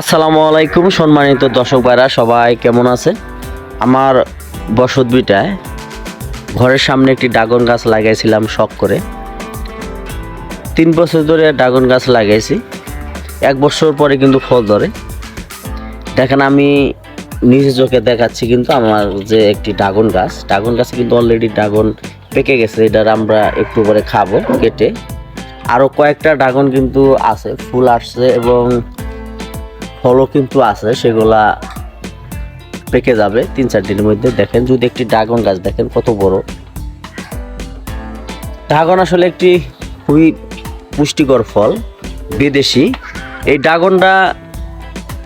আসসালামু আলাইকুম সম্মানিত দর্শক ভাইরা, সবাই কেমন আছে? আমার বসত বিটায় ঘরের সামনে একটি ড্রাগন গাছ লাগাইছিলাম শখ করে। তিন বছর ধরে ড্রাগন গাছ লাগাইছি। এক বছর পরে কিন্তু ফল ধরে। দেখেন আমি নিজে চোখে দেখাচ্ছি কিন্তু আমার যে একটি ড্রাগন গাছ, ড্রাগন গাছে কিন্তু অলরেডি ড্রাগন পেকে গেছে, এটার আমরা একটু পরে খাব, কেটে। আরও কয়েকটা ড্রাগন কিন্তু আছে, ফুল আসছে এবং ফলও কিন্তু আছে, সেগুলা পেকে যাবে তিন চার দিনের মধ্যে। দেখেন, যদি একটি ড্রাগন গাছ দেখেন, কত বড়। ড্রাগন আসলে একটি খুবই পুষ্টিকর ফল, বিদেশি। এই ড্রাগনটা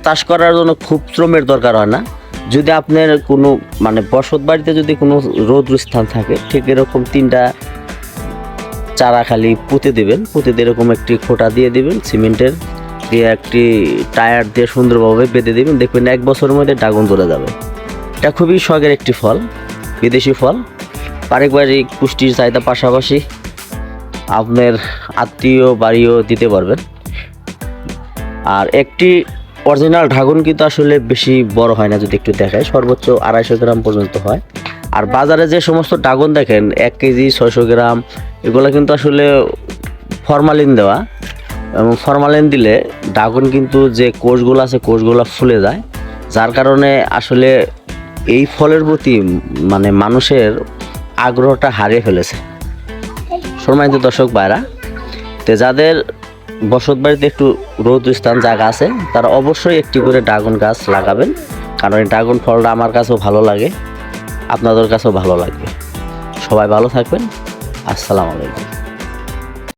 চাষ করার জন্য খুব শ্রমের দরকার হয় না। যদি আপনার কোনো মানে বসত বাড়িতে যদি কোনো রৌদ্র স্থান থাকে, ঠিক এরকম তিনটা চারা খালি পুঁতে দেবেন। পুঁতে এরকম একটি খোটা দিয়ে দিবেন, সিমেন্টের দিয়ে একটি টায়ার দিয়ে সুন্দরভাবে বেঁধে দিবেন। দেখবেন এক বছরের মধ্যে ড্রাগন ধরে যাবে। এটা খুবই শখের একটি ফল, বিদেশি ফল। পারিবারিক পুষ্টির চাহিদা পাশাপাশি আপনার আত্মীয় বাড়িও দিতে পারবেন। আর একটি অরিজিনাল ড্রাগন কিন্তু আসলে বেশি বড় হয় না, যদি একটু দেখায় সর্বোচ্চ আড়াইশো গ্রাম পর্যন্ত হয়। আর বাজারে যে সমস্ত ড্রাগন দেখেন, এক কেজি ছয়শো গ্রাম, এগুলো কিন্তু আসলে ফরমালিন দেওয়া। এবং ফরমালিন দিলে ড্রাগন কিন্তু যে কোষগুলো আছে, কোষগুলো ফুলে যায়। যার কারণে আসলে এই ফলের প্রতি মানে মানুষের আগ্রহটা হারিয়ে ফেলেছে। সম্মানিত দর্শক বাইরা তো যাদের বসত বাড়িতে একটু রোদ স্থান জায়গা আছে, তারা অবশ্যই একটি করে ড্রাগন গাছ লাগাবেন। কারণ এই ড্রাগন ফলটা আমার কাছেও ভালো লাগে, আপনাদের কাছেও ভালো লাগবে। সবাই ভালো থাকবেন। আসসালামু আলাইকুম।